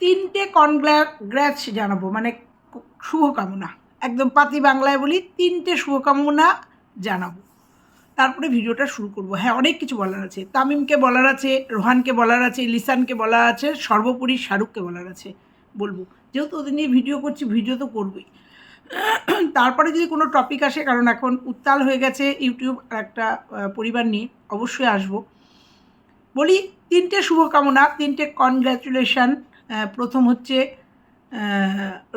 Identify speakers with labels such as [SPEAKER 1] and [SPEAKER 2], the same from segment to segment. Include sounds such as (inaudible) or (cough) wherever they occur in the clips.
[SPEAKER 1] তিনটে কনগ্রাচ জানাব মানে শুভকামনা। একদম পাতি বাংলায় বলি, তিনটে শুভকামনা জানাব। তারপরে ভিডিওটা শুরু করব। হ্যাঁ অনেক কিছু বলার আছে। তামিমকে বলার আছে, রোহানকে বলার আছে, লিসানকে বলার আছে, সর্বোপরি শাহরুখকে বলার আছে বলব। যেহেতু ওদের নিয়ে ভিডিও করছি, ভিডিও তো করবই। তারপরে যদি কোনো টপিক আসে, কারণ এখন উত্তাল হয়ে গেছে ইউটিউব একটা পরিবার নিয়ে, অবশ্যই আসব। বলি, তিনটে শুভকামনা, তিনটে কনগ্র্যাচুলেশন প্রথম হচ্ছে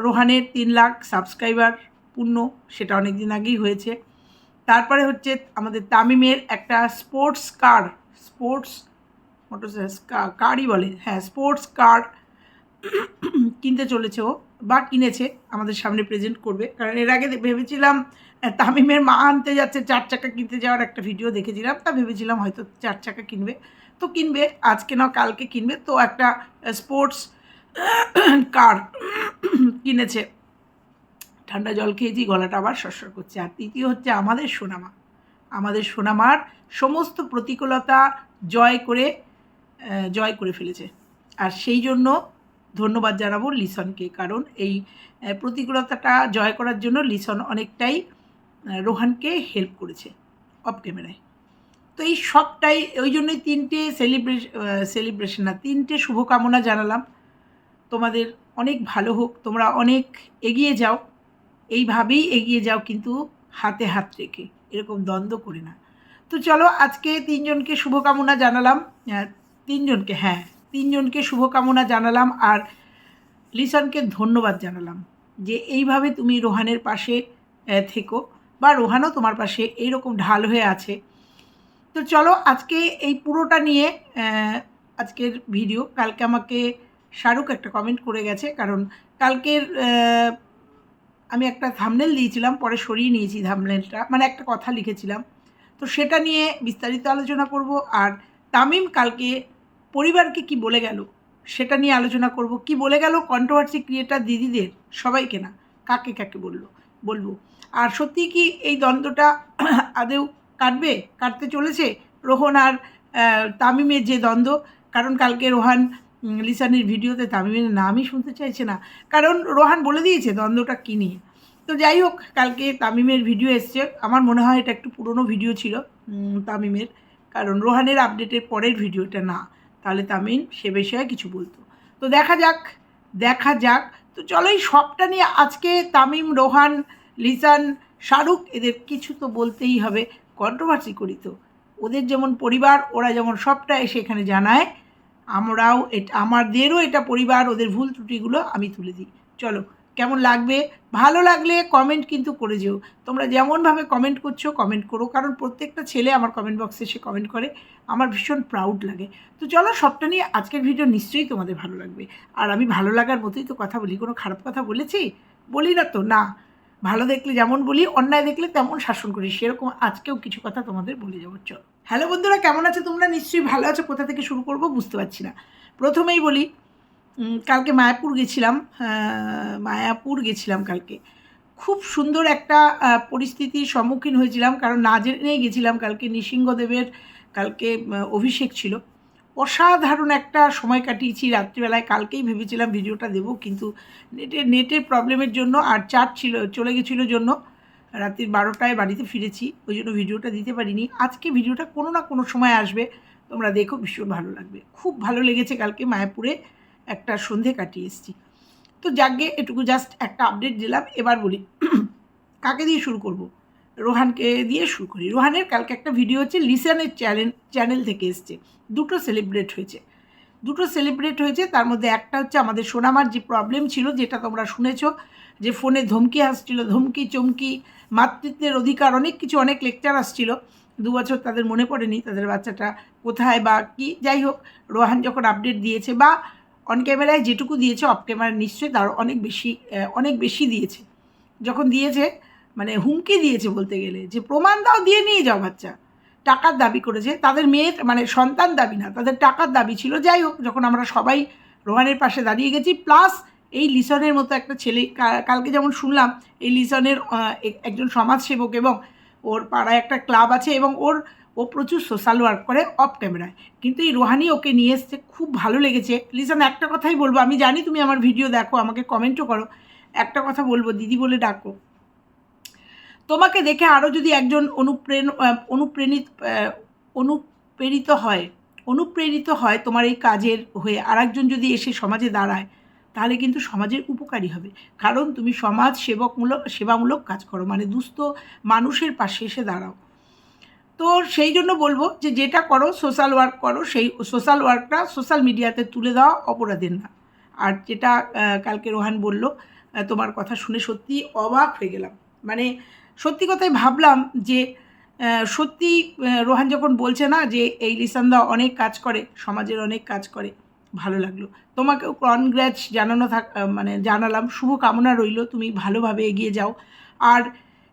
[SPEAKER 1] রোহানের তিন লাখ সাবস্ক্রাইবার পূর্ণ, সেটা অনেক দিন আগেই হয়েছে। তারপরে হচ্ছে আমাদের তামিমের একটা স্পোর্টস কার, স্পোর্টস মোটর কারই বলে হ্যাঁ স্পোর্টস কার কিনতে চলেছে ও, বা কিনেছে, আমাদের সামনে প্রেজেন্ট করবে। কারণ এর আগে ভেবেছিলাম তামিমের মা আনতে যাচ্ছে, চার চাকা কিনতে যাওয়ার একটা ভিডিও দেখেছিলাম, তা ভেবেছিলাম হয়তো চার চাকা কিনবে। তো কিনবে, আজকে না কালকে কিনবে, তো একটা স্পোর্টস কার কিনেছে? ঠান্ডা জল খেয়েছি, গলাটা আবার সরসর করছে। আর তৃতীয় হচ্ছে আমাদের সোনামা। আমাদের সোনামার সমস্ত প্রতিকূলতা জয় করে জয় করে ফেলেছে। আর সেই জন্য ধন্যবাদ জানাব লিসনকে, কারণ এই প্রতিকূলতাটা জয় করার জন্য লিসন অনেকটাই রোহানকে হেল্প করেছে অফ ক্যামেরায় তো এই সবটাই, ওই জন্যই তিনটে সেলিব্রেশন সেলিব্রেশন না, তিনটে শুভকামনা জানালাম। তোমাদের অনেক ভালো হোক, তোমরা অনেক এগিয়ে যাও। এইভাবেই এগিয়ে যাও কিন্তু হাতে হাত রেখে, এরকম দ্বন্দ্ব করে না। তো চলো আজকে তিনজনকে শুভকামনা জানালাম তিনজনকে হ্যাঁ তিনজনকে শুভকামনা জানালাম আর লিসনকে ধন্যবাদ জানালাম যে এইভাবে তুমি রোহানের পাশে থেকো বা রোহানও তোমার পাশে এইরকম ঢাল হয়ে আছে। তো চলো আজকে এই পুরোটা নিয়ে আজকের ভিডিও, কালকে আমাকে শাহরুখ একটা কমেন্ট করে গেছে, কারণ কালকের আমি একটা থামনেল দিয়েছিলাম, পরে সরিয়ে নিয়েছি থামনেলটা মানে একটা কথা লিখেছিলাম। তো সেটা নিয়ে বিস্তারিত আলোচনা করব, আর তামিম কালকে পরিবারকে কি বলে গেল, সেটা নিয়ে আলোচনা করব। কি বলে গেল কন্ট্রোভার্সি ক্রিয়েটার দিদিদের, সবাইকে না, কাকে কাকে বলল, বলব। আর সত্যি কি এই দ্বন্দ্বটা (clears throat) আদেও কাটবে, কাটতে চলেছে? রোহন আর তামিমের যে দ্বন্দ্ব, কারণ কালকে রোহান লিসানের ভিডিওতে তামিমের নামই শুনতে চাইছে না। কারণ রোহান বলে দিয়েছে দ্বন্দ্বটা কী নিয়ে। তো যাই হোক, কালকে তামিমের ভিডিও এসছে। আমার মনে হয় এটা একটু পুরনো ভিডিও ছিল তামিমের। কারণ রোহানের আপডেটের পরের ভিডিওটা না। তাহলে তামিম সে বিষয়ে কিছু বলতো। তো দেখা যাক দেখা যাক। তো চলো এই সবটা নিয়ে আজকে তামিম, রোহান, লিসান, শাহরুখ, এদের কিছু তো বলতেই হবে। কন্ট্রোভার্সি করি তো। ওদের যেমন পরিবার, ওরা যেমন সবটা এসে এখানে জানায়। আমরাও এটা, আমাদেরও এটা পরিবার, ওদের ভুল ত্রুটিগুলো আমি তুলে দিই। চলো, কেমন লাগবে? ভালো লাগলে কমেন্ট কিন্তু করে যেও। তোমরা যেমনভাবে কমেন্ট করছ কমেন্ট করো। কারণ প্রত্যেকটা ছেলে আমার কমেন্ট বক্সে এসে কমেন্ট করে। আমার ভীষণ প্রাউড লাগে। তো চলো, সবটা নিয়ে আজকের ভিডিও নিশ্চয়ই তোমাদের ভালো লাগবে। আর আমি ভালো লাগার মতোই তো কথা বলি। কোনো খারাপ কথা বলেছি? বলি না তো, না। ভালো দেখলে যেমন বলি, অন্যায় দেখলে তেমন শাসন করি। সেরকম আজকেও কিছু কথা তোমাদের বলে যাব। চলো। হ্যালো বন্ধুরা, কেমন আছে তোমরা? নিশ্চয়ই ভালো আছো। কোথা থেকে শুরু করব বুঝতে পারছি না। প্রথমেই বলি কালকে মায়াপুর গেছিলাম। মায়াপুর গেছিলাম কালকে। খুব সুন্দর একটা পরিস্থিতির সম্মুখীন হয়েছিলাম। কারণ না জেনেই গেছিলাম কালকে। নৃসিংহদেবের কালকে অভিষেক ছিল। অসাধারণ একটা সময় কাটিয়েছি রাত্রিবেলায়। কালকেই ভেবেছিলাম ভিডিওটা দেবো, কিন্তু নেটের নেটের প্রবলেমের জন্য আর চার্জ ছিল, চলে গেছিল জন্য রাত্রির বারোটায় বাড়িতে ফিরেছি, ওই জন্য ভিডিওটা দিতে পারিনি। আজকে ভিডিওটা কোনো না কোনো সময় আসবে, তোমরা দেখো ভীষণ ভালো লাগবে। খুব ভালো লেগেছে কালকে মায়াপুরে একটা সন্ধে কাটিয়ে এসেছি। তো যাকে এটুকু জাস্ট একটা আপডেট দিলাম, এবার বলি, কাকে দিয়ে শুরু করব? রোহানকে দিয়ে শুরু করি। রোহানের কালকে একটা ভিডিও হচ্ছে লিসানের চ্যানেল চ্যানেল থেকে এসছে। দুটো সেলিব্রেট হয়েছে। দুটো সেলিব্রেট হয়েছে, তার মধ্যে একটা হচ্ছে আমাদের সোনামার যে প্রবলেম ছিল, যেটা তোমরা শুনেছ, যে ফোনে ধমকি আসছিল, ধমকি, চমকি, মাতৃত্বের অধিকার, অনেক কিছু, অনেক লেকচার আসছিল। দু বছর তাদের মনে পড়েনি, তাদের বাচ্চাটা কোথায় বা কি। যাই হোক, রোহান যখন আপডেট দিয়েছে বা অন ক্যামেরায় যেটুকু দিয়েছে অফ ক্যামেরা নিশ্চয়ই তার অনেক বেশি অনেক বেশি দিয়েছে। যখন দিয়েছে মানে হুমকি দিয়েছে বলতে গেলে, যে প্রমাণ দাও, দিয়ে নিয়ে যাও বাচ্চা। টাকার দাবি করেছে। তাদের মেয়ের মানে সন্তান দাবি না, তাদের টাকার দাবি ছিল। যাই হোক, যখন আমরা সবাই রোহানের পাশে দাঁড়িয়ে গেছি, প্লাস এই লিসনের মতো একটা ছেলে কালকে যেমন শুনলাম, এই লিসনের একজন সমাজসেবক এবং ওর পাড়ায় একটা ক্লাব আছে এবং ওর, ও প্রচুর সোশ্যাল ওয়ার্ক করে অফ ক্যামেরায়। কিন্তু এই রোহানি ওকে নিয়ে এসছে, খুব ভালো লেগেছে। লিসান, একটা কথাই বলব, আমি জানি তুমি আমার ভিডিও দেখো, আমাকে কমেন্টও করো। একটা কথা বলব, দিদি বলে ডাকো। তোমাকে দেখে আরও যদি একজন অনুপ্রেণ অনুপ্রেণিত অনুপ্রেরিত হয় অনুপ্রেরিত হয় তোমার এই কাজের হয়ে, আরেকজন যদি এসে সমাজে দাঁড়ায়, তাহলে কিন্তু সমাজের উপকারী হবে। কারণ তুমি সমাজ সেবকমূলক, সেবামূলক কাজ করো মানে দুস্থ মানুষের পাশে এসে দাঁড়াও। তো সেই জন্য বলব যে যেটা করো সোশ্যাল ওয়ার্ক করো, সেই সোশ্যাল ওয়ার্কটা সোশ্যাল মিডিয়াতে তুলে দেওয়া অপরাধের না। আর যেটা কালকে রোহান বলল তোমার কথা শুনে সত্যি অবাক হয়ে গেলাম। মানে সত্যি কথাই ভাবলাম যে সত্যি রোহান যখন বলছে না যে, এই লিসানদা অনেক কাজ করে, সমাজের অনেক কাজ করে, ভালো লাগল। তোমাকেও কনগ্র্যাচ জানানো থাক মানে জানালাম শুভ কামনা রইল, তুমি ভালোভাবে এগিয়ে যাও। আর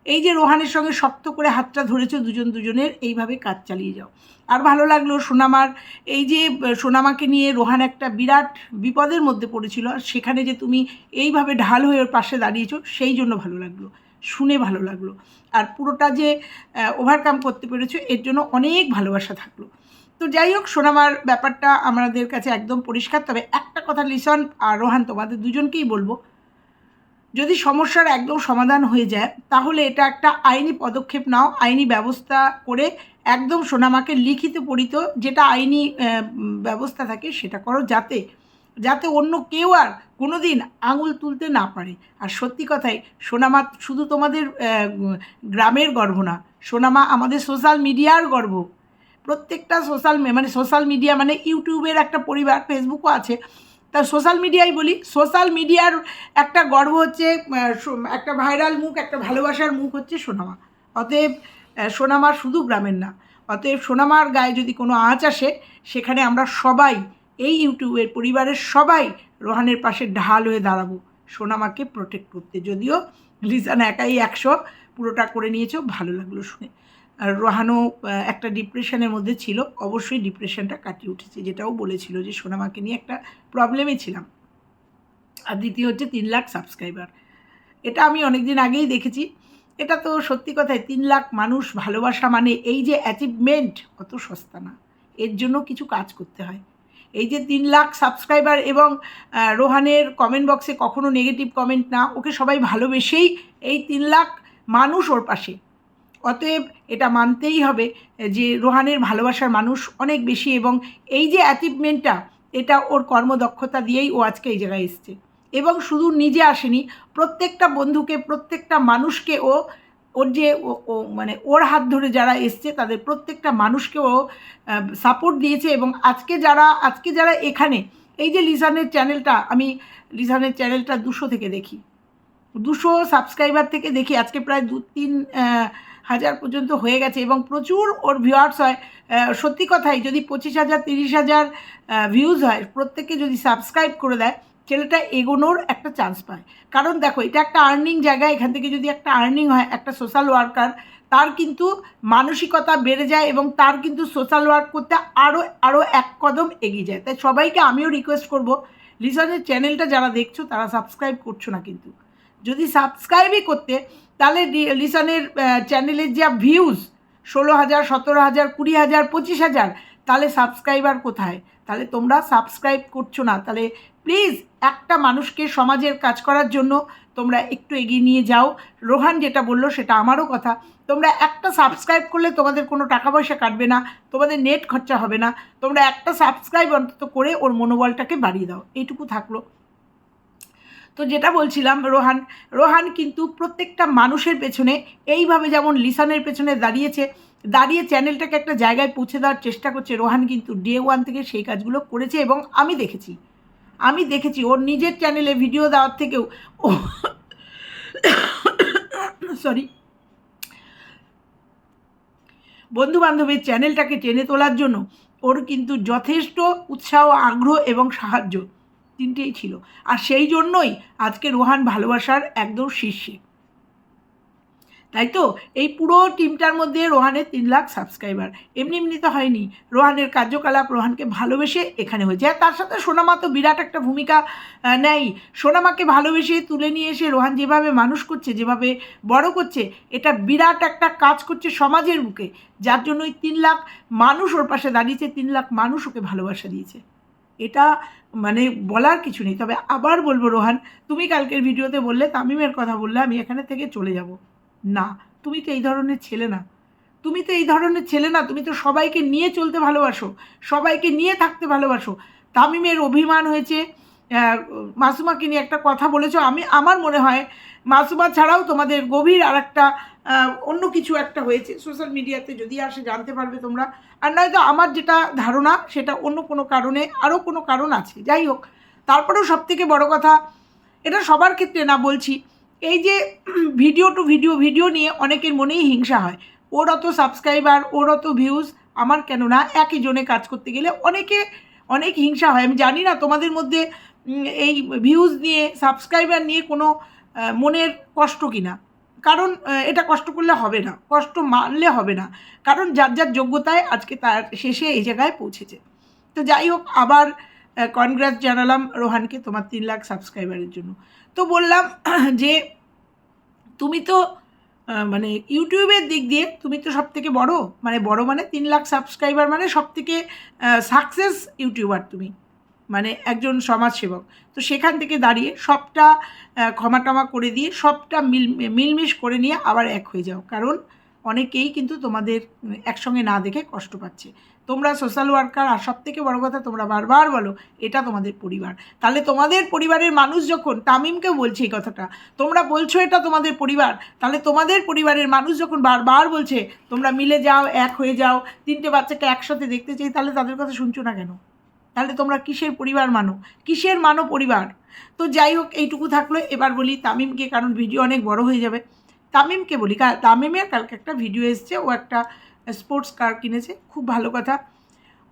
[SPEAKER 1] এই যে রোহানের সঙ্গে শক্ত করে হাতটা ধরেছো দুজন দুজনের, এইভাবে কাজ চালিয়ে যাও। আর ভালো লাগল সোনামার, এই যে সোনামাকে নিয়ে রোহান একটা বিরাট বিপদের মধ্যে পড়েছিল, আর সেখানে যে তুমি এইভাবে ঢাল হয়ে ওর পাশে দাঁড়িয়েছো, সেই জন্য ভালো লাগল। শুনে ভালো লাগল। আর পুরোটা যে ওভারকাম করতে পেরেছ, এর জন্য অনেক ভালোবাসা থাকল। তো যাই হোক, সোনামার ব্যাপারটা আমাদের কাছে একদম পরিষ্কার। তবে একটা কথা লিসন আর রোহান, তোমাদের দুজনকেই বলব, যদি সমস্যার একদম সমাধান হয়ে যায়, তাহলে এটা একটা আইনি পদক্ষেপ নাও, আইনি ব্যবস্থা করে একদম সোনামাকে লিখিত পড়িত যেটা আইনি ব্যবস্থা থাকে সেটা করো, যাতে যাতে অন্য কেউ আর কোনো দিন আঙুল তুলতে না পারে। আর সত্যি কথাই সোনামা শুধু তোমাদের গ্রামের গর্ব না, সোনামা আমাদের সোশ্যাল মিডিয়ার গর্ব। প্রত্যেকটা সোশ্যাল মানে সোশ্যাল মিডিয়া মানে ইউটিউবের একটা পরিবার, ফেসবুকও আছে। তা সোশ্যাল মিডিয়াই বলি সোশ্যাল মিডিয়ার একটা গর্ব হচ্ছে একটা ভাইরাল মুখ, একটা ভালোবাসার মুখ হচ্ছে সোনামা। অতএব সোনামা শুধু গ্রামের না, অতএব সোনামার গায়ে যদি কোনো আঁচ আসে, সেখানে আমরা সবাই এই ইউটিউবের পরিবারের সবাই রোহানের পাশে ঢাল হয়ে দাঁড়াবো। সোনামাকে প্রোটেক্ট করতে। যদিও লিসান একাই একশো, পুরোটা করে নিয়েছো, ভালো লাগল শুনে। আর রোহানও একটা ডিপ্রেশনের মধ্যে ছিল। অবশ্যই ডিপ্রেশনটা কাটিয়ে উঠেছে, যেটাও বলেছিল যে সোনামাকে নিয়ে একটা প্রবলেমে ছিলাম। আর দ্বিতীয় হচ্ছে তিন লাখ সাবস্ক্রাইবার এটা আমি অনেক দিন আগেই দেখেছি। এটা তো সত্যি কথাই, তিন লাখ মানুষ ভালোবাসা মানে এই যে অ্যাচিভমেন্ট অত সস্তা না। এর জন্য কিছু কাজ করতে হয়। এই যে তিন লাখ সাবস্ক্রাইবার এবং রোহানের কমেন্ট বক্সে কখনো নেগেটিভ কমেন্ট না, ওকে সবাই ভালোবেসেই এই তিন লাখ মানুষ ওর পাশে। অতএব এটা মানতেই হবে যে রোহানের ভালোবাসার মানুষ অনেক বেশি এবং এই যে অ্যাচিভমেন্টটা এটা ওর কর্মদক্ষতা দিয়েই ও আজকে এই জায়গায় এসছে। এবং শুধু নিজে আসেনি, প্রত্যেকটা বন্ধুকে, প্রত্যেকটা মানুষকে ও ওর যে মানে ওর হাত ধরে যারা এসছে, তাদের প্রত্যেকটা মানুষকেও সাপোর্ট দিয়েছে এবং আজকে যারা আজকে যারা এখানে, এই যে লিসানের চ্যানেলটা, আমি লিসানের চ্যানেলটা দুশো থেকে দেখি। দুশো সাবস্ক্রাইবার থেকে দেখি, আজকে প্রায় দু, তিন হাজার পর্যন্ত হয়ে গেছে এবং প্রচুর ওর ভিউয়ার্স হয়। সত্যি কথাই, যদি পঁচিশ হাজার, তিরিশ হাজার ভিউজ হয় প্রত্যেকে যদি সাবস্ক্রাইব করে দেয় ছেলেটা এগোনোর একটা চান্স পায়। কারণ দেখো, এটা একটা আর্নিং জায়গা, এখান থেকে যদি একটা আর্নিং হয়, একটা সোশ্যাল ওয়ার্কার তার কিন্তু মানসিকতা বেড়ে যায় এবং তার কিন্তু সোশ্যাল ওয়ার্ক করতে আরও আরও এক কদম এগিয়ে যায়। তাই সবাইকে আমিও রিকোয়েস্ট করব লিসনের চ্যানেলটা যারা দেখছ, তারা সাবস্ক্রাইব করছ না কিন্তু। যদি সাবস্ক্রাইবই করতে, তাহলে লিসনের চ্যানেলের যা ভিউজ ষোলো হাজার, সতেরো হাজার, কুড়ি হাজার, পঁচিশ হাজার, তাহলে সাবস্ক্রাইবার কোথায়? তাহলে তোমরা সাবস্ক্রাইব করছ না, তাহলে প্লিজ একটা মানুষকে সমাজের কাজ করার জন্য তোমরা একটু এগিয়ে নিয়ে যাও। রোহান যেটা বলল সেটা আমারও কথা। তোমরা একটা সাবস্ক্রাইব করলে তোমাদের কোনো টাকা পয়সা কাটবে না, তোমাদের নেট খরচা হবে না। তোমরা একটা সাবস্ক্রাইব অন্তত করে ওর মনোবলটাকে বাড়িয়ে দাও। এইটুকু থাকল। তো যেটা বলছিলাম রোহান রোহান কিন্তু প্রত্যেকটা মানুষের পেছনে এইভাবে যেমন লিসানের পেছনে দাঁড়িয়েছে, দাঁড়িয়ে চ্যানেলটাকে একটা জায়গায় পৌঁছে দেওয়ার চেষ্টা করছে রোহান কিন্তু ডে ওয়ান থেকে সেই কাজগুলো করেছে এবং আমি দেখেছি। আমি দেখেছি, ওর নিজের চ্যানেলে ভিডিও দেওয়ার থেকেও ও সরি বন্ধু বান্ধবের চ্যানেলটাকে টেনে তোলার জন্য ওর কিন্তু যথেষ্ট উৎসাহ, আগ্রহ এবং সাহায্য তিনটেই ছিল। আর সেই জন্যই আজকে রোহান ভালোবাসার একদম শীর্ষে। তাই তো? এই পুরো টিমটার মধ্যে রোহানের তিন লাখ সাবস্ক্রাইবার এমনি এমনি তো হয়নি। রোহানের কার্যকলাপ রোহানকে ভালোবেসে এখানে হয়েছে। আর তার সাথে সোনামা তো বিরাট একটা ভূমিকা নেয়। সোনামাকে ভালোবেসে তুলে নিয়ে এসে রোহান যেভাবে মানুষ করছে, যেভাবে বড় করছে, এটা বিরাট একটা কাজ করছে সমাজের বুকে। যার জন্য ওই তিন লাখ মানুষ ওর পাশে দাঁড়িয়েছে, তিন লাখ মানুষ ওকে ভালোবাসা দিয়েছে। এটা মানে বলার কিছু নেই। তবে আবার বলব রোহান, তুমি কালকের ভিডিওতে বললে, তামিমের কথা বললে, আমি এখানে থেকে চলে যাব। না, তুমি তো এই ধরনের ছেলে না। তুমি তো এই ধরনের ছেলে না, তুমি তো সবাইকে নিয়ে চলতে ভালোবাসো, সবাইকে নিয়ে থাকতে ভালোবাসো। তামিমের অভিমান হয়েছে মাসুমাকে নিয়ে একটা কথা বলেছ, আমি, আমার মনে হয় মাসুমা ছাড়াও তোমাদের গভীর আর একটা অন্য কিছু একটা হয়েছে। সোশ্যাল মিডিয়াতে যদি আসে জানতে পারবে তোমরা। আর নয়তো আমার যেটা ধারণা, সেটা অন্য কোনো কারণে আরও কোনো কারণ আছে। যাই হোক, তারপরেও সব থেকে বড় কথা, এটা সবার ক্ষেত্রে না বলছি এই যে ভিডিও টু ভিডিও ভিডিও নিয়ে অনেকের মনেই হিংসা হয়। ওর অত সাবস্ক্রাইবার ওর অত ভিউজ আমার কেন না? একই জনে কাজ করতে গেলে অনেকে, অনেক হিংসা হয়। আমি জানি না তোমাদের মধ্যে এই ভিউজ নিয়ে সাবস্ক্রাইবার নিয়ে কোনো মনের কষ্ট কিনা। কারণ এটা কষ্ট করলে হবে না। কষ্ট মানলে হবে না। কারণ যার যার যোগ্যতায় আজকে তার শেষে এই জায়গায় পৌঁছেছে। তো যাই হোক, আবার কনগ্রাস জানালাম রোহানকে তোমার তিন লাখ সাবস্ক্রাইবারের জন্য। তো বললাম (clears throat) যে তুমি তো মানে ইউটিউবের দিক দিয়ে তুমি তো সব থেকে বড়ো মানে বড় মানে তিন লাখ সাবস্ক্রাইবার মানে সব থেকে সাকসেস ইউটিউবার তুমি মানে একজন সমাজসেবক। তো সেখান থেকে দাঁড়িয়ে সবটা ক্ষমা টমা করে দিয়ে সবটা মিল, মিলমিশ করে নিয়ে আবার এক হয়ে যাও। কারণ অনেকেই কিন্তু তোমাদের একসঙ্গে না দেখে কষ্ট পাচ্ছে। তোমরা সোশ্যাল ওয়ার্কার আর সব থেকে বড় কথা তোমরা বারবার বলো, এটা তোমাদের পরিবার। তাহলে তোমাদের পরিবারের মানুষ যখন তামিমকে বলছে এই কথাটা, তোমরা বলছো এটা তোমাদের পরিবার, তাহলে তোমাদের পরিবারের মানুষ যখন বারবার বলছে, তোমরা মিলে যাও, এক হয়ে যাও, তিনটে বাচ্চাকে একসাথে দেখতে চাই, তাহলে তাদের কথা শুনছো না কেন? তাহলে তোমরা কিসের পরিবার মানো? কিসের মানো পরিবার? তো যাই হোক, এইটুকু থাকল। এবার বলি তামিমকে, কারণ ভিডিও অনেক বড় হয়ে যাবে। তামিমকে বলি তামিমের কালকে একটা ভিডিও এসছে, ও একটা স্পোর্টস কার কিনেছে, খুব ভালো কথা।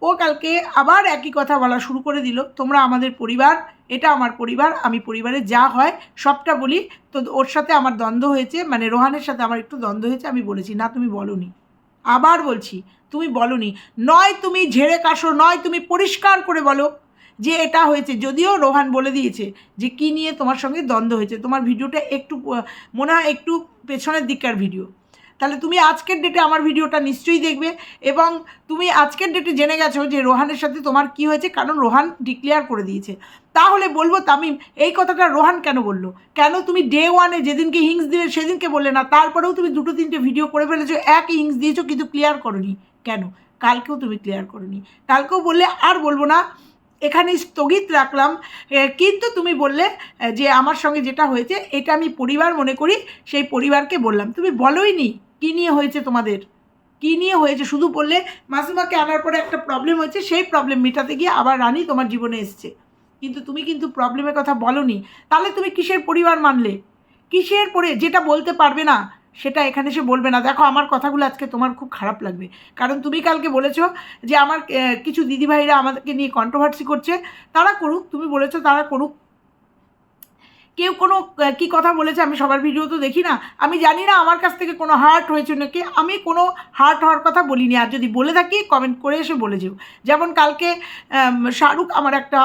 [SPEAKER 1] ও কালকে আবার একই কথা বলা শুরু করে দিল, তোমরা আমাদের পরিবার, এটা আমার পরিবার, আমি পরিবারে যা হয় সবটা বলি। তো ওর সাথে আমার দ্বন্দ্ব হয়েছে মানে রোহানের সাথে আমার একটু দ্বন্দ্ব হয়েছে, আমি বলেছি, না, তুমি বলনি। আবার বলছি, তুমি বলনি। নয়, তুমি ঝেড়ে কাশো, নয়, তুমি পরিষ্কার করে বলো যে এটা হয়েছে। যদিও রোহান বলে দিয়েছে যে, কি নিয়ে তোমার সঙ্গে দ্বন্দ্ব হয়েছে? তোমার ভিডিওটা একটু, মনে হয় একটু পেছনের দিককার ভিডিও। তাহলে তুমি আজকের ডেটে আমার ভিডিওটা নিশ্চয়ই দেখবে এবং তুমি আজকের ডেটে জেনে গেছো যে রোহানের সাথে তোমার কি হয়েছে, কারণ রোহান ডিক্লেয়ার করে দিয়েছে। তাহলে বলব তামিম, এই কথাটা রোহান কেন বলল? কেন তুমি ডে ওয়ানে যেদিনকে হিংস দিলে সেদিনকে বললে না? তারপরেও তুমি দুটো তিনটে ভিডিও করে ফেলেছো, এক হিংস দিয়েছ কিন্তু ক্লিয়ার করনি। কেন? কালকেও তুমি ক্লিয়ার করনি। কালকেও বললে আর বলব না। এখানে স্থগিত রাখলাম। কিন্তু তুমি বললে যে আমার সঙ্গে যেটা হয়েছে, এটা আমি পরিবার মনে করি, সেই পরিবারকে বললাম। তুমি বলোই নি। কী নিয়ে হয়েছে তোমাদের? কী নিয়ে হয়েছে? শুধু বললে মাসুমাকে আনার পরে একটা প্রবলেম হয়েছে, সেই প্রবলেম মেটাতে গিয়ে আবার রানী তোমার জীবনে এসছে। কিন্তু তুমি কিন্তু প্রবলেমের কথা বলনি। তাহলে তুমি কিসের পরিবার মানলে? কিসের পরে যেটা বলতে পারবে না, সেটা এখানে সে বলবে না। দেখো, আমার কথাগুলো আজকে তোমার খুব খারাপ লাগবে। কারণ তুমি কালকে বলেছ যে আমার কিছু দিদিভাইরা আমাদেরকে নিয়ে কন্ট্রোভার্সি করছে। তারা করুক, তুমি বলেছ তারা করুক। কেউ কোনো কি কথা বলেছে আমি সবার ভিডিও তো দেখি না। আমি জানি না আমার কাছ থেকে কোনো হার্ট হয়েছে নাকি। আমি কোনো হার্ট হওয়ার কথা বলিনি। আর যদি বলে থাকি কমেন্ট করে এসে বলে যেও। যেমন কালকে শাহরুখ আমার একটা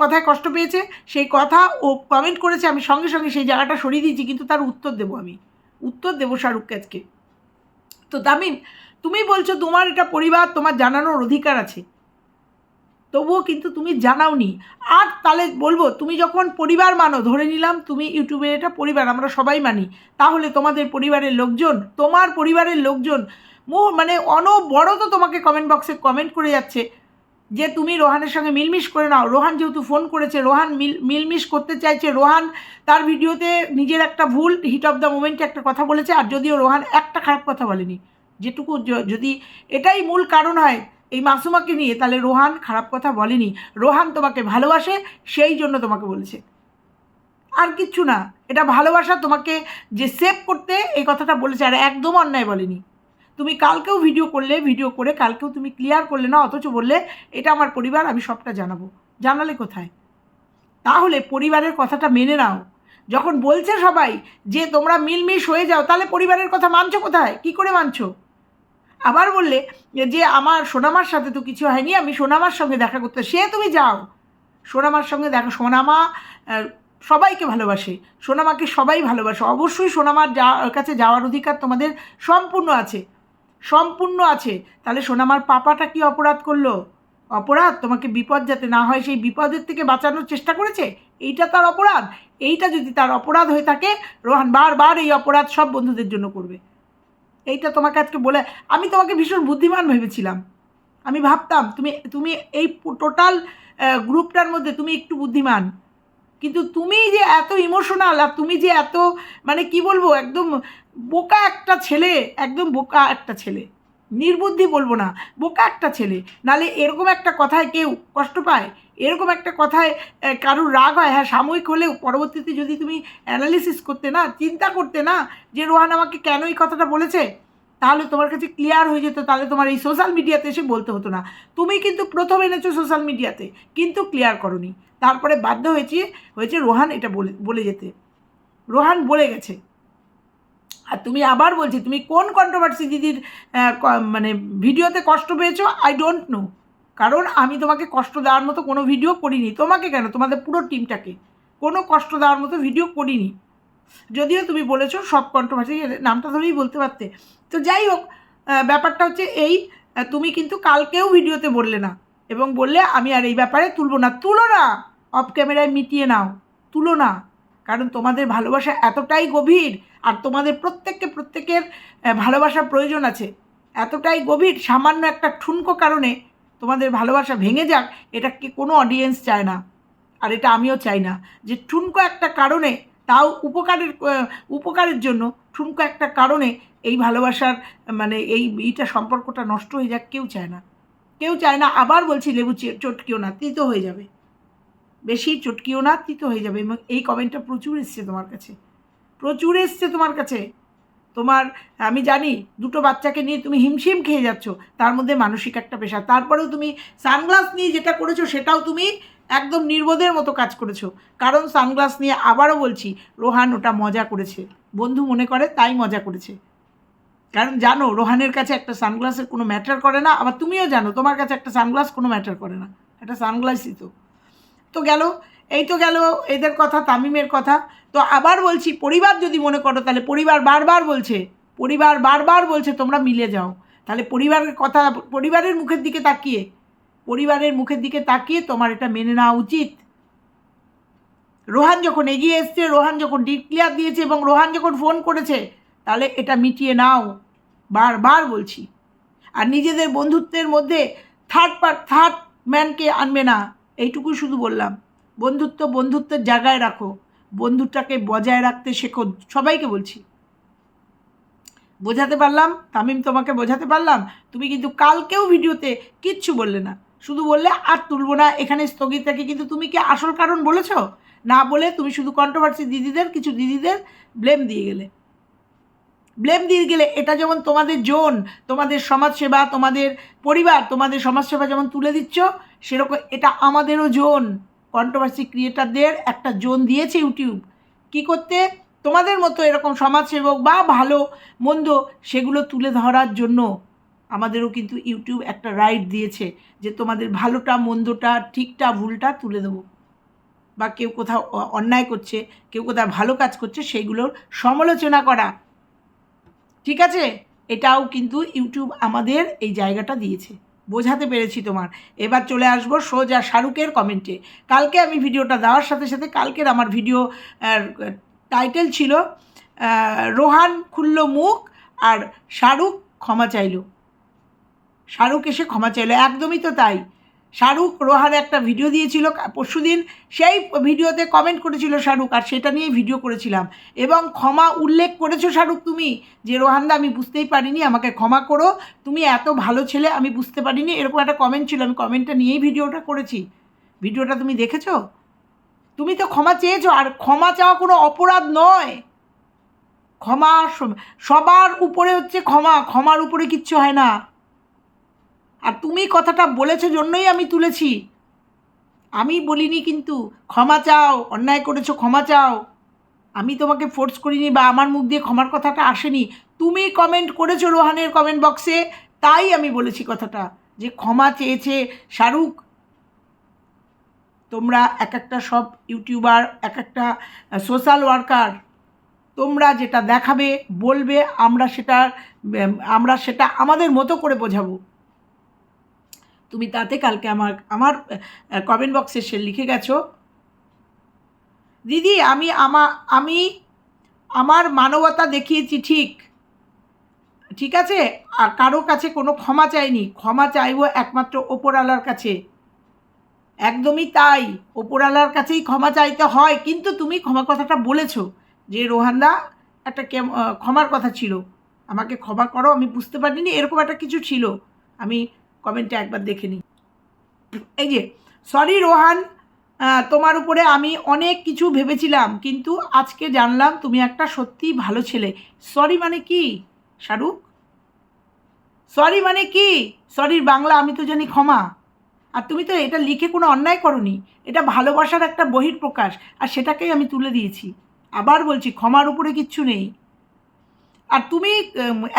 [SPEAKER 1] কথায় কষ্ট পেয়েছে। সেই কথা ও কমেন্ট করেছে, আমি সঙ্গে সঙ্গে সেই জায়গাটা সরিয়ে দিয়েছি, কিন্তু তার উত্তর দেবো আমি। উত্তর দেবো শাহরুখকে আজকে। তো তামিম তুমি বলছো তোমার এটা পরিবার, তোমার জানানোর অধিকার আছে। তবুও কিন্তু তুমি জানাওনি। আর তাহলে বলব, তুমি যখন পরিবার মানো, ধরে নিলাম তুমি ইউটিউবে এটা পরিবার, আমরা সবাই মানি, তাহলে তোমাদের পরিবারের লোকজন, তোমার পরিবারের লোকজন মানে অনবরত তোমাকে কমেন্ট বক্সে কমেন্ট করে যাচ্ছে যে তুমি রোহানের সঙ্গে মিলমিশ করে নাও। রোহান যেহেতু ফোন করেছে, রোহান মিল, মিলমিশ করতে চাইছে, রোহান তার ভিডিওতে নিজের একটা ভুল হিট অফ দ্য মোমেন্টে একটা কথা বলেছে, আর যদিও রোহান একটা খারাপ কথা বলেনি, যেটুকু যদি এটাই মূল কারণ হয় এই মাসুমাকে নিয়ে তাহলে রোহান খারাপ কথা বলেনি। রোহান তোমাকে ভালোবাসে, সেই জন্য তোমাকে বলেছে। আর কিচ্ছু না, এটা ভালোবাসা তোমাকে যে সেভ করতে এই কথাটা বলেছে, আর একদম অন্যায় বলেনি। তুমি কালকেও ভিডিও করলে ভিডিও করে কালকেও তুমি ক্লিয়ার করলে না, অথচ বললে, এটা আমার পরিবার, আমি সবটা জানাব। জানালে কোথায়? তাহলে পরিবারের কথাটা মেনে নাও। যখন বলছে সবাই যে তোমরা মিলমিশ হয়ে যাও, তাহলে পরিবারের কথা মানছো কোথায়? কি করে মানছো? আবার বললে যে আমার সোনামার সাথে তো কিছু হয়নি, আমি সোনামার সঙ্গে দেখা করতে সে তুমি যাও। সোনামার সঙ্গে দেখা সোনামা সবাইকে ভালোবাসে। সোনামাকে সবাই ভালোবাসে। অবশ্যই সোনামার যা কাছে যাওয়ার অধিকার তোমাদের সম্পূর্ণ আছে। সম্পূর্ণ আছে। তাহলে সোনামার পাপাটা কি অপরাধ করল? অপরাধ? তোমাকে বিপদ যাতে না হয়, সেই বিপদের থেকে বাঁচানোর চেষ্টা করেছে? এইটা তার অপরাধ। এইটা যদি তার অপরাধ হয়ে থাকে, রোহান বারবার এই অপরাধ সব বন্ধুদের জন্য করবে। এইটা তোমাকে আজকে বলে, আমি তোমাকে ভীষণ বুদ্ধিমান ভেবেছিলাম। আমি ভাবতাম, তুমি তুমি এই টোটাল গ্রুপটার মধ্যে তুমি একটু বুদ্ধিমান। কিন্তু তুমি যে এত ইমোশনাল আর তুমি যে এত মানে কি বলব, একদম বোকা একটা ছেলে, একদম বোকা একটা ছেলে। নির্বুদ্ধি বলব না, বোকা একটা ছেলে। নালে এরকম একটা কথায় কেউ কষ্ট পায়? এরকম একটা কথায় কারুর রাগ হয়? হ্যাঁ সাময়িক হলেও পরবর্তীতে যদি তুমি অ্যানালিসিস করতে না, চিন্তা করতে না যে রোহান আমাকে কেন এই কথাটা বলেছে, তাহলে তোমার কাছে ক্লিয়ার হয়ে যেত, তাহলে তোমার এই সোশ্যাল মিডিয়াতে এসে বলতে হতো না। তুমি কিন্তু প্রথম এনেছো সোশ্যাল মিডিয়াতে কিন্তু ক্লিয়ার করনি। তারপরে বাধ্য হয়েছে হয়েছে রোহান এটা বলে বলে যেতে। রোহান বলে গেছে। আর তুমি আবার বলছি, তুমি কোন কন্ট্রোভার্সি দিদির মানে ভিডিওতে কষ্ট পেয়েছ? আই ডোন্ট নো কারণ আমি তোমাকে কষ্ট দেওয়ার মতো কোনো ভিডিও করিনি। তোমাকে কেন? তোমাদের পুরো টিমটাকে কোনো কষ্ট দেওয়ার মতো ভিডিও করিনি। যদিও তুমি বলেছ সব কন্ট্রোভার্সি নামটা ধরেই বলতে পারতে। তো যাই হোক ব্যাপারটা হচ্ছে এই তুমি কিন্তু কালকেও ভিডিওতে বললে না। এবং বললে, আমি আর এই ব্যাপারে তুলবো না। তুলো না! অফ ক্যামেরায় মিটিয়ে নাও। তুলো না! কারণ তোমাদের ভালোবাসা এতটাই গভীর আর তোমাদের প্রত্যেককে প্রত্যেকের আহ, ভালোবাসার প্রয়োজন আছে। এতটাই গভীর সামান্য একটা ঠুনকো কারণে তোমাদের ভালোবাসা ভেঙে যাক এটা কি কোনো অডিয়েন্স চায় না। আর এটা আমিও চাই না যে ঠুনকো একটা কারণে তাও উপকারের উপকারের জন্য ঠুনকো একটা কারণে এই ভালোবাসার মানে এই এইটা সম্পর্কটা নষ্ট হয়ে যাক কেউ চায় না। কেউ চায় না আবার বলছি লেবু চটকিও না তিতো হয়ে যাবে। বেশি চটকিও না তিতো হয়ে যাবে এবং এই কমেন্টটা প্রচুর এসছে তোমার কাছে। প্রচুর এসছে তোমার কাছে। তোমার, আমি জানি দুটো বাচ্চাকে নিয়ে তুমি হিমশিম খেয়ে যাচ্ছ, তার মধ্যে মানসিক একটা পেশা। তারপরেও তুমি সানগ্লাস নিয়ে যেটা করেছ, সেটাও তুমি একদম নির্বোধের মতো কাজ করেছ। কারণ সানগ্লাস নিয়ে আবারও বলছি, রোহান ওটা মজা করেছে। বন্ধু মনে করে তাই মজা করেছে। কারণ জানো, রোহানের কাছে একটা সানগ্লাসের কোনো ম্যাটার করে না। আবার তুমিও জানো, তোমার কাছে একটা সানগ্লাস কোনো ম্যাটার করে না। একটা সানগ্লাসই তো। তো গেল, এই তো গেল, এদের কথা, তামিমের কথা। তো আবার বলছি, পরিবার যদি মনে করো, তাহলে পরিবার বারবার বলছে, পরিবার বারবার বলছে, তোমরা মিলে যাও। তাহলে পরিবারের কথা, পরিবারের মুখের দিকে তাকিয়ে, পরিবারের মুখের দিকে তাকিয়ে তোমার এটা মেনে নেওয়া উচিত। রোহান যখন এগিয়ে এসছে, রোহান যখন ডিক্লিয়ার দিয়েছে এবং রোহান যখন ফোন করেছে, তাহলে এটা মিটিয়ে নাও। বারবার বলছি। আর নিজেদের বন্ধুত্বের মধ্যে থার্ড পার্ট থার্ড ম্যানকে আনবে না। এইটুকুই শুধু বললাম। বন্ধুত্ব বন্ধুত্বের জায়গায় রাখো। বন্ধুটাকে বজায় রাখতে শেখো। সবাইকে বলছি। বোঝাতে পারলাম? তামিম তোমাকে বোঝাতে পারলাম? তুমি কিন্তু কালকেও ভিডিওতে কিচ্ছু বললে না। শুধু বললে, আর তুলবো না, এখানে স্থগিত থাকি কিন্তু তুমি কি আসল কারণ বলেছ? না বলে তুমি শুধু কন্ট্রোভার্সি দিদিদের, কিছু দিদিদের ব্লেম দিয়ে গেলে। ব্লেম দিয়ে গেলে এটা যেমন তোমাদের জোন, তোমাদের সমাজসেবা, তোমাদের পরিবার, তোমাদের সমাজসেবা যেমন তুলে দিচ্ছ সেরকম এটা আমাদেরও জোন। কন্ট্রোভার্সি ক্রিয়েটারদের একটা জোন দিয়েছে ইউটিউব। কি করতে? তোমাদের মতো এরকম সমাজসেবক বা ভালো মন্দ সেগুলো তুলে ধরার জন্য আমাদেরও কিন্তু ইউটিউব একটা রাইট দিয়েছে যে তোমাদের ভালোটা, মন্দটা, ঠিকটা, ভুলটা তুলে দেবো। বা কেউ কোথাও অন্যায় করছে, কেউ কোথাও ভালো কাজ করছে সেইগুলোর সমালোচনা করা। ঠিক আছে? এটাও কিন্তু ইউটিউব আমাদের এই জায়গাটা দিয়েছে। বোঝাতে পেরেছি তোমার। এবার চলে আসব সোজা শাহরুখের কমেন্টে কালকে আমি ভিডিওটা দেওয়ার সাথে সাথে কালকের আমার ভিডিও টাইটেল ছিল রোহান খুলল মুখ আর শাহরুখ ক্ষমা চাইল। শাহরুখ এসে ক্ষমা চাইল। একদমই তো তাই। শাহরুখ রোহান একটা ভিডিও দিয়েছিল পরশু দিন সেই ভিডিওতে কমেন্ট করেছিল শাহরুখ, আর সেটা নিয়েই ভিডিও করেছিলাম। এবং ক্ষমা উল্লেখ করেছ শাহরুখ তুমি, যে রোহানদা আমি বুঝতেই পারিনি, আমাকে ক্ষমা করো, তুমি এত ভালো ছেলে, আমি বুঝতে পারিনি, এরকম একটা কমেন্ট ছিল, আমি কমেন্টটা নিয়েই ভিডিওটা করেছি। ভিডিওটা তুমি দেখেছ? তুমি তো ক্ষমা চেয়েছো, আর ক্ষমা চাওয়া কোনো অপরাধ নয়। ক্ষমা সবার উপরে হচ্ছে ক্ষমা, ক্ষমার উপরে কিচ্ছু হয় না। আর তুমি কথাটা বলেছ জন্যই আমি তুলেছি। আমি বলিনি কিন্তু, ক্ষমা চাও, অন্যায় করেছ, ক্ষমা চাও। আমি তোমাকে ফোর্স করিনি বা আমার মুখ দিয়ে ক্ষমার কথাটা আসেনি। তুমি কমেন্ট করেছ রোহানের কমেন্ট বক্সে তাই আমি বলেছি কথাটা, যে ক্ষমা চেয়েছে শাহরুখ। তোমরা এক একটা সব ইউটিউবার এক একটা সোশ্যাল ওয়ার্কার তোমরা যেটা দেখাবে, বলবে, আমরা সেটা আমরা সেটা আমাদের মতো করে বোঝাবো। তুমি তাতে কালকে আমার আমার কমেন্ট বক্সে সে লিখে গেছো। দিদি, আমি আমা, আমি আমার মানবতা দেখিয়েছি ঠিক। ঠিক আছে? আর কারও কাছে কোনো ক্ষমা চাইনি। ক্ষমা চাইব একমাত্র ওপরওয়ালার কাছে। একদমই তাই। ওপরওয়ালার কাছেই ক্ষমা চাইতে হয়। কিন্তু তুমি ক্ষমা কথাটা বলেছ যে, রোহানদা, একটা ক্ষমার কথা ছিল। আমাকে ক্ষমা করো, আমি বুঝতে পারিনি, এরকম একটা কিছু ছিল। আমি কমেন্টে একবার দেখে নিই। এই যে, সরি রোহান তোমার উপরে আমি অনেক কিছু ভেবেছিলাম, কিন্তু আজকে জানলাম তুমি একটা সত্যিই ভালো ছেলে। সরি মানে কি, শাহরুখ? সরি মানে কি? সরির বাংলা আমি তো জানি ক্ষমা। আর তুমি তো এটা লিখে কোনো অন্যায় করনি। এটা ভালোবাসার একটা বহিঃপ্রকাশ, আর সেটাকেই আমি তুলে দিয়েছি। আবার বলছি, ক্ষমার উপরে কিচ্ছু নেই। আর তুমি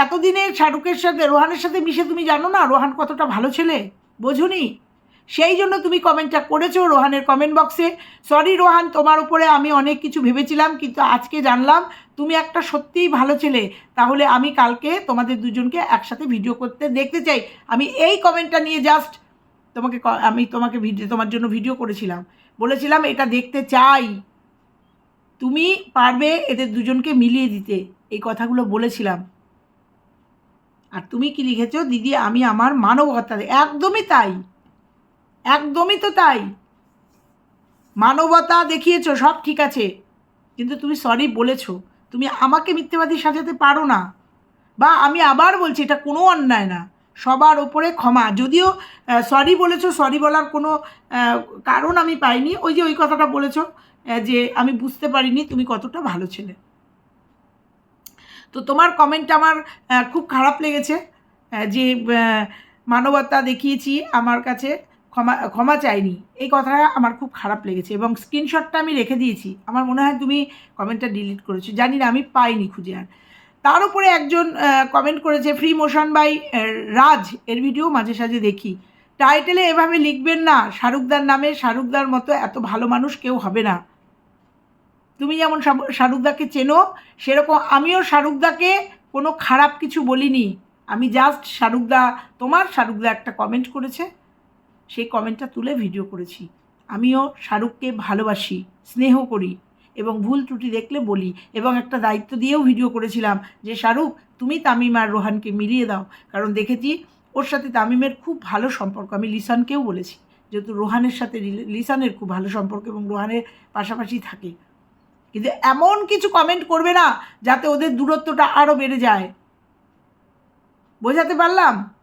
[SPEAKER 1] এতদিনে শাহরুখের সাথে, রোহানের সাথে মিশে তুমি জানো না রোহান কতটা ভালো ছেলে? বোঝনি? সেই জন্য তুমি কমেন্টটা করেছ রোহানের কমেন্ট বক্সে সরি রোহান, তোমার উপরে আমি অনেক কিছু ভেবেছিলাম, কিন্তু আজকে জানলাম তুমি একটা সত্যিই ভালো ছেলে। তাহলে আমি কালকে তোমাদের দুজনকে একসাথে ভিডিও করতে দেখতে চাই। আমি এই কমেন্টটা নিয়ে জাস্ট তোমাকে আমি তোমাকে ভিডিও তোমার জন্য ভিডিও করেছিলাম। বলেছিলাম এটা দেখতে চাই। তুমি পারবে এদের দুজনকে মিলিয়ে দিতে। এই কথাগুলো বলেছিলাম। আর তুমি কি লিখেছো? দিদি, আমি আমার মানবতা। একদমই তাই। একদমই তো তাই। মানবতা দেখিয়েছো, সব ঠিক আছে। কিন্তু তুমি সরি বলেছ। তুমি আমাকে মিথ্যেবাদী সাজাতে পারো না। বা আমি আবার বলছি, এটা কোনো অন্যায় না। সবার ওপরে ক্ষমা। যদিও সরি বলেছ সরি বলার কোনো কারণ আমি পাইনি। ওই যে ওই কথাটা বলেছ যে আমি বুঝতে পারিনি তুমি কতটা ভালো ছেলে। তো তোমার কমেন্ট আমার খুব খারাপ লেগেছে যে মানবতা দেখিয়েছি, আমার কাছে ক্ষমা ক্ষমা চাইনি। এই কথাটা আমার খুব খারাপ লেগেছে এবং স্ক্রিনশটটা আমি রেখে দিয়েছি। আমার মনে হয় তুমি কমেন্টটা ডিলিট করেছ। জানি না, আমি পাইনি খুঁজে আর। তার উপরে একজন কমেন্ট করেছে ফ্রি মোশন বাই রাজ এর ভিডিও মাঝে সাঝে দেখি। টাইটেলে এভাবে লিখবেন না শাহরুখদার নামে শাহরুখদার মতো এত ভালো মানুষ কেউ হবে না। তুমি যেমন শাহ- শাহরুখদাকে চেনো, সেরকম আমিও শাহরুখদাকে কোনো খারাপ কিছু বলিনি। আমি জাস্ট শাহরুখদা, তোমার শাহরুখদা একটা কমেন্ট করেছে। সেই কমেন্টটা তুলে ভিডিও করেছি। আমিও শাহরুখকে ভালোবাসি, স্নেহ করি এবং ভুল ত্রুটি দেখলে বলি এবং একটা দায়িত্ব দিয়েও ভিডিও করেছিলাম যে, শাহরুখ, তুমি তামিম আর রোহানকে মিলিয়ে দাও। কারণ দেখেছি ওর সাথে তামিমের খুব ভালো সম্পর্ক। আমি লিসানকেও বলেছি, যেহেতু রোহানের সাথে লিসানের খুব ভালো সম্পর্ক এবং রোহানের পাশাপাশি থাকে। কিন্তু এমন কিছু কমেন্ট করবে না যাতে ওদের দূরত্বটা আরও বেড়ে যায়। বোঝাতে পারলাম?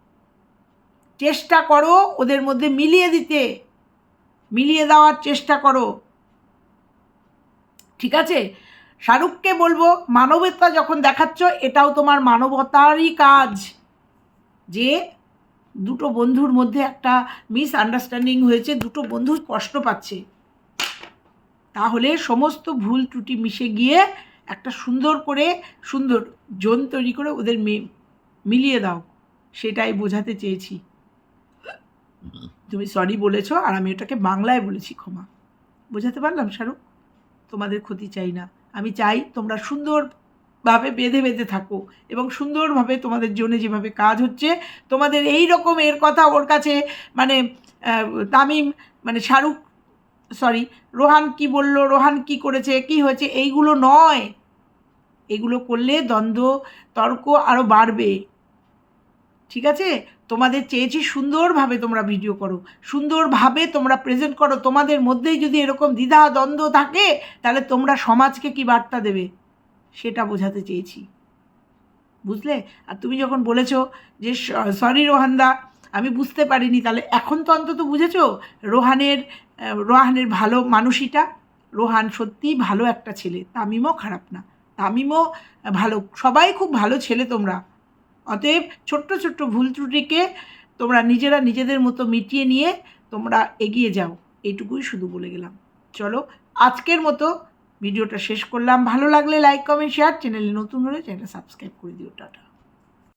[SPEAKER 1] চেষ্টা করো ওদের মধ্যে মিলিয়ে দিতে। মিলিয়ে দেওয়ার চেষ্টা করো। ঠিক আছে? শাহরুখকে বলব, মানবতা যখন দেখাচ্ছ, এটাও তোমার মানবতারই কাজ। যে দুটো বন্ধুর মধ্যে একটা মিস আন্ডারস্ট্যান্ডিং হয়েছে, দুটো বন্ধু কষ্ট পাচ্ছে। তাহলে সমস্ত ভুল ত্রুটি মিশে গিয়ে একটা সুন্দর করে, সুন্দর জোন তৈরি করে ওদের মিলিয়ে দাও। সেটাই বোঝাতে চেয়েছি। তুমি সরি বলেছ আর আমি ওটাকে বাংলায় বলেছি ক্ষমা। বোঝাতে পারলাম, শাহরুখ? তোমাদের ক্ষতি চাই না। আমি চাই তোমরা সুন্দরভাবে বেঁধে বেঁধে থাকো এবং সুন্দরভাবে তোমাদের জন্য যেভাবে কাজ হচ্ছে, তোমাদের এই রকম এর কথা ওর কাছে মানে তামিম মানে শাহরুখ সরি রোহান কি বলল, রোহান কি করেছে, কি হয়েছে, এইগুলো নয়। এগুলো করলে দ্বন্দ্ব, তর্ক আরও বাড়বে। ঠিক আছে? তোমাদের চেয়েছি সুন্দরভাবে তোমরা ভিডিও করো। সুন্দরভাবে তোমরা প্রেজেন্ট করো। তোমাদের মধ্যেই যদি এরকম দ্বিধা, দ্বন্দ্ব থাকে, তাহলে তোমরা সমাজকে কি বার্তা দেবে? সেটা বোঝাতে চেয়েছি। বুঝলে? আর তুমি যখন বলেছ যে সরি রোহানদা, আমি বুঝতে পারিনি, তাহলে এখন তো অন্তত বুঝেছ? রোহানের রোহানের ভালো মানুষইটা রোহান সত্যিই ভালো একটা ছেলে, তামিমও খারাপ না। তামিমও ভালো, সবাই খুব ভালো ছেলে তোমরা। অতএব ছোট্ট ছোট্ট ভুল ত্রুটিকে তোমরা নিজেরা নিজেদের মতো মিটিয়ে নিয়ে তোমরা এগিয়ে যাও। এইটুকুই শুধু বলে গেলাম। চলো, আজকের মতো ভিডিওটা শেষ করলাম। ভালো লাগলে লাইক কমেন্ট শেয়ার চ্যানেলে নতুন হলে চ্যানেলটা সাবস্ক্রাইব করে দিও। টাটা।